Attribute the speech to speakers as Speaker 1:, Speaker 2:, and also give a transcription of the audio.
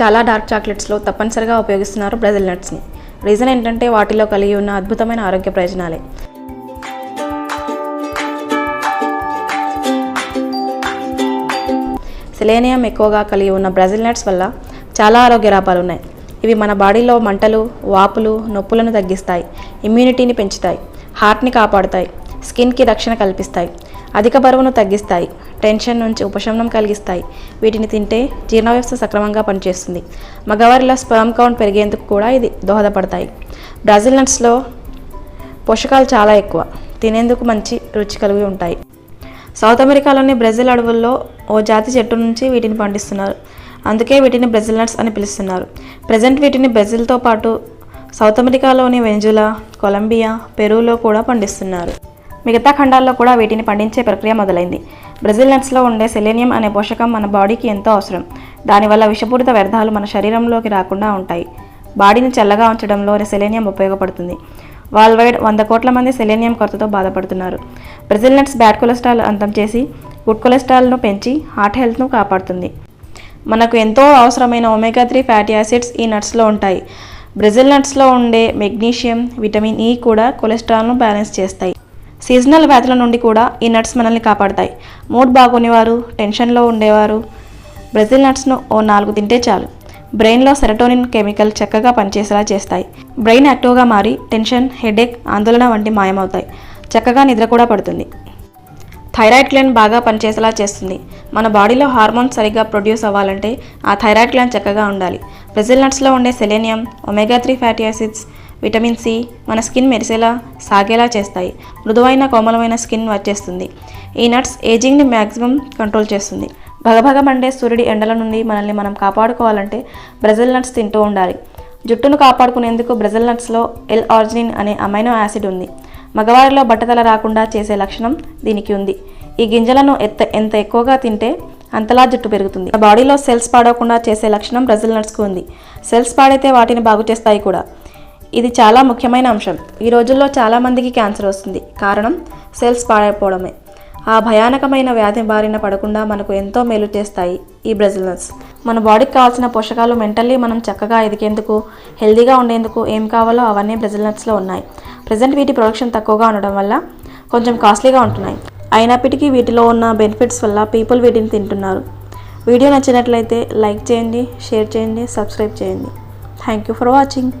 Speaker 1: చాలా డార్క్ చాక్లెట్స్లో తప్పనిసరిగా ఉపయోగిస్తున్నారు బ్రెజిల్ నట్స్ని రీజన్ ఏంటంటే వాటిలో కలిగి ఉన్న అద్భుతమైన ఆరోగ్య ప్రయోజనాలే. సెలేనియం ఎక్కువగా కలిగి ఉన్న బ్రెజిల్ నట్స్ వల్ల చాలా ఆరోగ్య లాభాలు ఉన్నాయి. ఇవి మన బాడీలో మంటలు వాపులు నొప్పులను తగ్గిస్తాయి ఇమ్యూనిటీని పెంచుతాయి హార్ట్ని కాపాడుతాయి స్కిన్కి రక్షణ కల్పిస్తాయి అధిక బరువును తగ్గిస్తాయి. టెన్షన్ నుంచి ఉపశమనం కలిగిస్తాయి. వీటిని తింటే జీర్ణ వ్యవస్థ సక్రమంగా పనిచేస్తుంది. మగవారిలో స్పర్మ్ కౌంట్ పెరిగేందుకు కూడా ఇది దోహదపడతాయి. బ్రెజిల్ నట్స్లో పోషకాలు చాలా ఎక్కువ. తినేందుకు మంచి రుచి కలిగి ఉంటాయి. సౌత్ అమెరికాలోని బ్రెజిల్ అడవుల్లో ఓ జాతి చెట్టు నుంచి వీటిని పండిస్తున్నారు. అందుకే వీటిని బ్రెజిల్ నట్స్ అని పిలుస్తున్నారు. ప్రజెంట్ వీటిని బ్రెజిల్తో పాటు సౌత్ అమెరికాలోని వెంజులా కొలంబియా పెరూలో కూడా పండిస్తున్నారు. మిగతా ఖండాల్లో కూడా వీటిని పండించే ప్రక్రియ మొదలైంది. బ్రెజిల్ నట్స్లో ఉండే సెలేనియం అనే పోషకం మన బాడీకి ఎంతో అవసరం. దానివల్ల విషపూరిత వ్యర్థాలు మన శరీరంలోకి రాకుండా ఉంటాయి. బాడీని చల్లగా ఉంచడంలో సెలేనియం ఉపయోగపడుతుంది. వరల్డ్ వైడ్ వంద కోట్ల మంది సెలేనియం కొరతతో బాధపడుతున్నారు. బ్రెజిల్ నట్స్ బ్యాడ్ కొలెస్ట్రాల్ అంతం చేసి గుడ్ కొలెస్ట్రాల్ను పెంచి హార్ట్ హెల్త్ను కాపాడుతుంది. మనకు ఎంతో అవసరమైన ఒమేగా త్రీ ఫ్యాటీ యాసిడ్స్ ఈ నట్స్లో ఉంటాయి. బ్రెజిల్ నట్స్లో ఉండే మెగ్నీషియం విటమిన్ ఈ కూడా కొలెస్ట్రాల్ను బ్యాలెన్స్ చేస్తాయి. సీజనల్ వ్యాధుల నుండి కూడా ఈ నట్స్ మనల్ని కాపాడతాయి. మూడ్ బాగునేవారు టెన్షన్లో ఉండేవారు. బ్రెజిల్ నట్స్ను ఓ నాలుగు తింటే చాలు. బ్రెయిన్లో సెరటోనిన్ కెమికల్ చక్కగా పనిచేసేలా చేస్తాయి. బ్రెయిన్ యాక్టివ్గా మారి టెన్షన్ హెడేక్ ఆందోళన వంటి మాయమవుతాయి. చక్కగా నిద్ర కూడా పడుతుంది. థైరాయిడ్ గ్లాండ్ బాగా పనిచేసేలా చేస్తుంది. మన బాడీలో హార్మోన్స్ సరిగ్గా ప్రొడ్యూస్ అవ్వాలంటే ఆ థైరాయిడ్ గ్లాండ్ చక్కగా ఉండాలి. బ్రెజిల్ నట్స్లో ఉండే selenium omega three fatty acids vitamin C మన స్కిన్ మెరిసేలా సాగేలా చేస్తాయి. మృదువైన కోమలమైన స్కిన్ వచ్చేస్తుంది. ఈ నట్స్ ఏజింగ్ని మ్యాక్సిమం కంట్రోల్ చేస్తుంది. భగభగ మండే సూర్యుడి ఎండల నుండి మనల్ని మనం కాపాడుకోవాలంటే బ్రెజిల్ నట్స్ తింటూ ఉండాలి. జుట్టును కాపాడుకునేందుకు బ్రెజిల్ నట్స్లో ఎల్ ఆర్జినిన్ అనే అమైనో యాసిడ్ ఉంది. మగవారిలో బట్టతల రాకుండా చేసే లక్షణం దీనికి ఉంది. ఈ గింజలను ఎత్త ఎంత ఎక్కువగా తింటే అంతలా జుట్టు పెరుగుతుంది. బాడీలో సెల్స్ పాడవకుండా చేసే లక్షణం బ్రెజిల్ నట్స్కు ఉంది. సెల్స్ పాడైతే వాటిని బాగు చేస్తాయి కూడా. ఇది చాలా ముఖ్యమైన అంశం. ఈ రోజుల్లో చాలామందికి క్యాన్సర్ వస్తుంది. కారణం సెల్స్ పాడైపోవడమే. ఆ భయానకమైన వ్యాధి బారిన పడకుండా మనకు ఎంతో మేలు చేస్తాయి ఈ బ్రెజిల్ నట్స్ మన బాడీకి కావాల్సిన పోషకాలు మెంటల్లీ మనం చక్కగా ఎదిగేందుకు హెల్దీగా ఉండేందుకు ఏం కావాలో అవన్నీ బ్రెజిల్ నట్స్లో ఉన్నాయి. ప్రజెంట్ వీటి ప్రొడక్షన్ తక్కువగా ఉండడం వల్ల కొంచెం కాస్ట్లీగా ఉంటున్నాయి. అయినప్పటికీ వీటిలో ఉన్న బెనిఫిట్స్ వల్ల పీపుల్ వీటిని తింటున్నారు. వీడియో నచ్చినట్లయితే లైక్ చేయండి షేర్ చేయండి సబ్స్క్రైబ్ చేయండి. Thank you for watching.